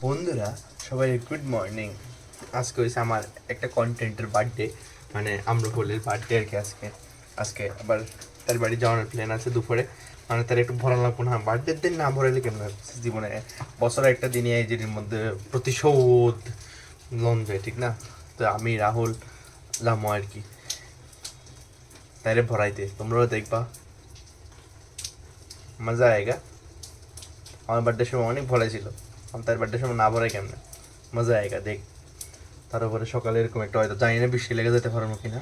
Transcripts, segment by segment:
বন্ধুরা সবাই good morning আজকে হয়েছে আমার একটা কন্টেন্টের বার্থডে মানে আমরা বললের বার্থডে আর কি আজকে। আজকে আবার তার বাড়ি যাওয়ার প্ল্যান আছে দুপুরে। মানে তার একটু ভরা লাগবো না। বার্থডের দিন না ভরাইলে কেমন জীবনে? বছরে একটা দিনই এই যেটির মধ্যে প্রতিশোধ লোন যায় ঠিক না? তো আমি, রাহুল, লামো আর কি। তাইরে ভরাইতে তোমরাও দেখবা। মজা আয়েগা। আমার বার্থডের সময় অনেক ভরাই ছিল। আমি তার বার্থডের সময় না ভরাই কেমনে? মজা আয়েগা, দেখ। তার উপরে সকালে এরকম একটা হয়তো, জানি না বৃষ্টি লেগে যেতে পারব কিনা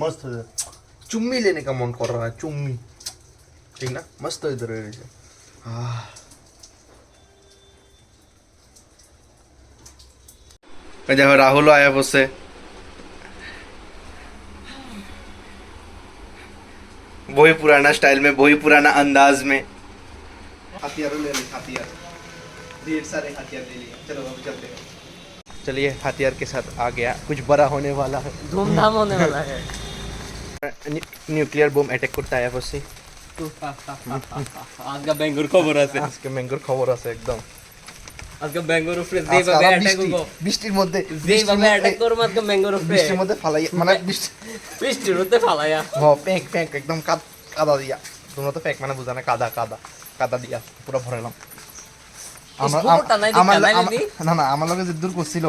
मस्त है चुम्मी लेने का मन कर रहा है चुम्मी। ठीक ना? मस्त इधर हाँ देखो राहुल आया उससे वही पुराना स्टाइल में वही पुराना अंदाज में हथियारों ले हथियार ढेर सारे हथियार ले लिए चलो अब चलते हैं चलिए हथियार के साथ आ गया। कुछ बड़ा होने वाला है। धूमधाम होने वाला है। নিউক্লিয়ার বোম অ্যাটাক করতে আয়া পড়ছি। আজকে খবর আছে। আজকে ব্যাঙ্গুর খবর আছে একদম। আজকে উপরে যেভাবে অ্যাটাক করব বৃষ্টির মধ্যে যেভাবে অ্যাটাক করব আজকে উপরে। বৃষ্টির মধ্যে মানে বৃষ্টি বৃষ্টির মধ্যে ফালাইয়া। প্যাক প্যাক একদম কাদা দিয়া। তোমরা তো প্যাক মানে বুঝা কাদা কাদা কাদা দিয়া পুরো ভরাইলাম। আমার না? না আমার লগে জিদ্দুর করছিল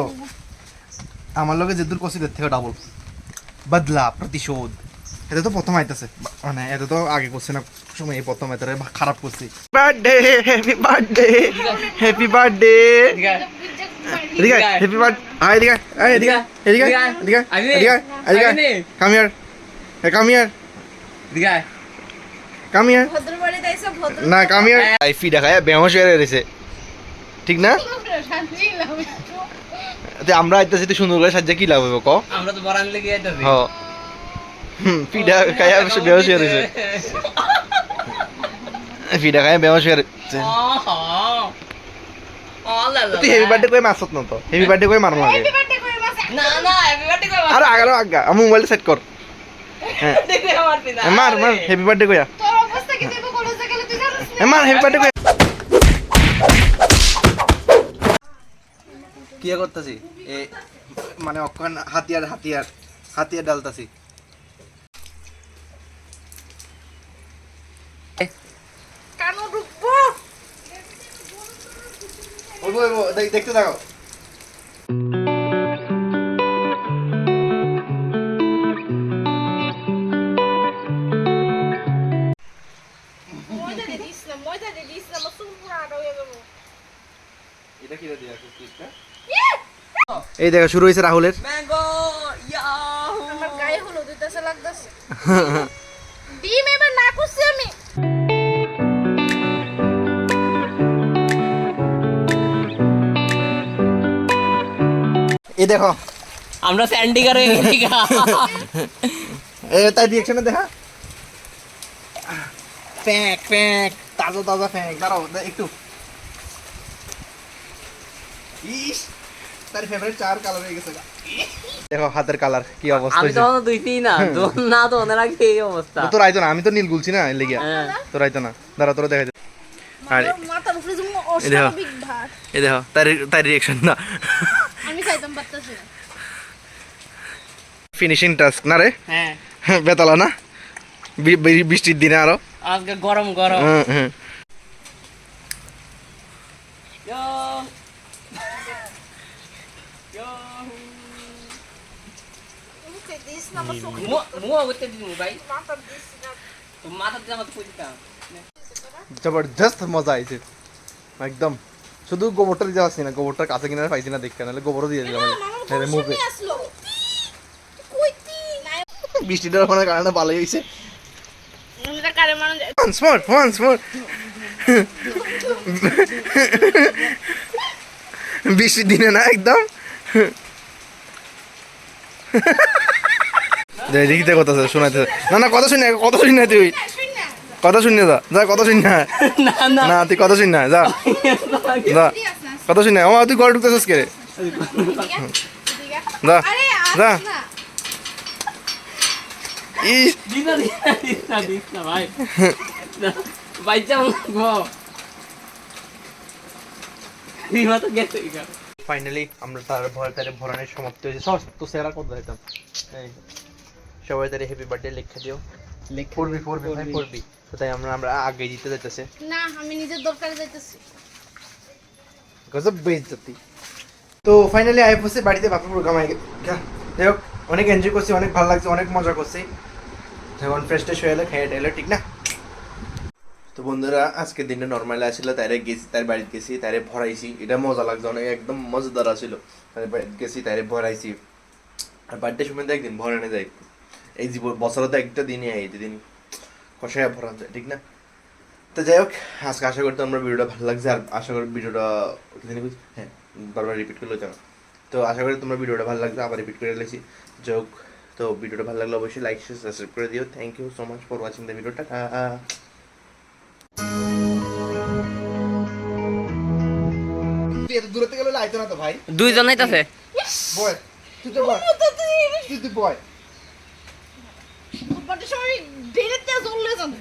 করছিল থেকে ডাবল বদলা প্রতিশোধ। এটা তো প্রথম আইতাছে। মানে এটা তো আগে করছে না সময় এই প্রথম এটা খারাপ করছি। Birthday happy birthday happy birthday এদিকে হ্যাপি বার্থডে আয় এদিকে আয় এদিকে এদিকে এদিকে আইনি, এদিকে এদিকে come here come here come here না কাম হিয়ার আইফি দেখায় বেহোশ হয়ে রয়েছে। ঠিক না? আমরা আইতাছি তো সুন্দর করে সাজ্জা কি লাভ হবে ক? আমরা তো বরান লেগে যাইতাছি হ। হুম, পিঠা অবশ্য বেহোশ হয়ে রয়েছে পিঠা খায়া বেহোশ হয়ে রয়েছে তুই হেভি বার্থডে কই মারছত না তো হেভি বার্থডে কই মারম লাগে না না হ্যাপি বার্থডে কই আর আগালো আগা আমি মোবাইল সেট কর হ্যাঁ মার মার হেভি বার্থডে কইয়া তোর অবস্থা কি তুই কলেজে গেলে তুই জানিস এ, মার হেভি বার্থডে কইয়া কি করতেছি এ মানে অক্ষণ হাতিয়ার হাতিয়ার হাতিয়ার ডালতাছি কানো ঢুকবো ওইবো ওইবো দেখ- দেখতে থাকো ময়দা দিয়ে দিস না ময়দা দিয়ে দিস না আমার চুল পুরো আটা হয়ে যাব এটা কি দিয়া এই দেখো শুরু হয়েছে রাহুলের। ম্যাঙ্গো ইয়াহু আমার গায়ে হলুদ দিতেছে লাগতেছে। ডিম এবার না করছি আমি। এই দেখো। আমরা স্যান্ডিগার হয়ে গেছি এ তাই রিয়েকশনে দেখা। ফ্যাঁক ফ্যাঁক তাজা তাজা ফ্যাঁক। দাঁড়াও একটু। ইস তার ফেভারিট চার কালার হয়ে গেছে দেখো হাতের কালার কি অবস্থা আমি তো দুই তিন না না তো ওনার আগে এই অবস্থা। তো রাইতো না আমি তো নীল গুলছি না লেগিয়া হ্যাঁ। তো রাইতো না। দাঁড়া তোরা দেখা আর মাথার উপরে যেমন। অস্বাভাবিক ভার। এই দেখো তার তার রিয়েকশন না আমি খাইতাম পারতাছি না ফিনিশিং টাস্ক না রে? হ্যাঁ। বেতালা না? বৃষ্টির দিনে আরও। আজকে গরম গরম। জবরদস্ত মজা আইছে। একদম। শুধু গোবরটা দিতে পারছি না গোবরটার কাছে কিনারে পাইছি না দেখতে নাহলে গোবরও দিয়ে দিলাম। মুখে বৃষ্টিটার ওখানে কারণে ভালো হয়েছে। এটা কারে মানুষ once more once more বৃষ্টির দিনে না একদম। দেখিতে কথা শোনাইতে না না কথা শুনে কথা শুনি না তুই। না কথা শুনি যা যা কথা শুনি না। না না। না তুই কথা শুনি না যা। যা। কথা শুনে আমার তুই ঘরে ঢুকতেছিস কে না না না না না গেছে গা ফাইনালি আমরা তার ভয় তারে ভরানোর সমাপ্তি হয়েছে। সস তো সেরা করতে দিতাম সবাই তারে হ্যাপি বার্থডে লেখা দিও। পড়বি পড়বি ভাই পড়বি। তো তাই আমরা আমরা আগে জিতে যাইতেছে। না আমি নিজের দরকারে যাইতেছি। গজব বেইজ্জতি। তো ফাইনালি আই পড়ছে বাড়িতে বাপের প্রোগ্রাম আই যাই হোক অনেক এনজয় করছি অনেক ভালো লাগছে অনেক মজা করছি। যখন ফ্রেশ ট্রেশ হয়ে এলো খেয়ে টেলো ঠিক না? তো বন্ধুরা আজকের দিনটা নর্মালি আসছিল তারে গেছি তার বাড়িতে গেছি তারে ভরাইছি। এটা মজা লাগছে অনেক একদম মজাদার আছিল। তার বাড়িতে গেছি তারে ভরাইছি। আর বার্থডে সময় তো একদিন ভরানো যায়। এই জীবন বছরে তো একটা দিনই হয় এই দিন কষায় ভরানো যায় ঠিক না? তো যাই হোক আজকে আশা করি তোমার ভিডিওটা ভালো লাগছে আর আশা করি ভিডিওটা হ্যাঁ বারবার রিপিট করলে জানো। তো আশা করি তোমার ভিডিওটা ভালো লাগছে আবার রিপিট করে লেছি যাই হোক তো ভিডিওটা ভালো লাগলে অবশ্যই লাইক শেয়ার সাবস্ক্রাইব করে দিও। Thank you so much for watching the ভিডিওটা তুই দূরে গেলে আইতো না তো ভাই? দুইজন আইতাছে বয় তুই তো বয় তুই। তুই বয়। বাটের সময় বেড়ে তেজ উঠলে জানো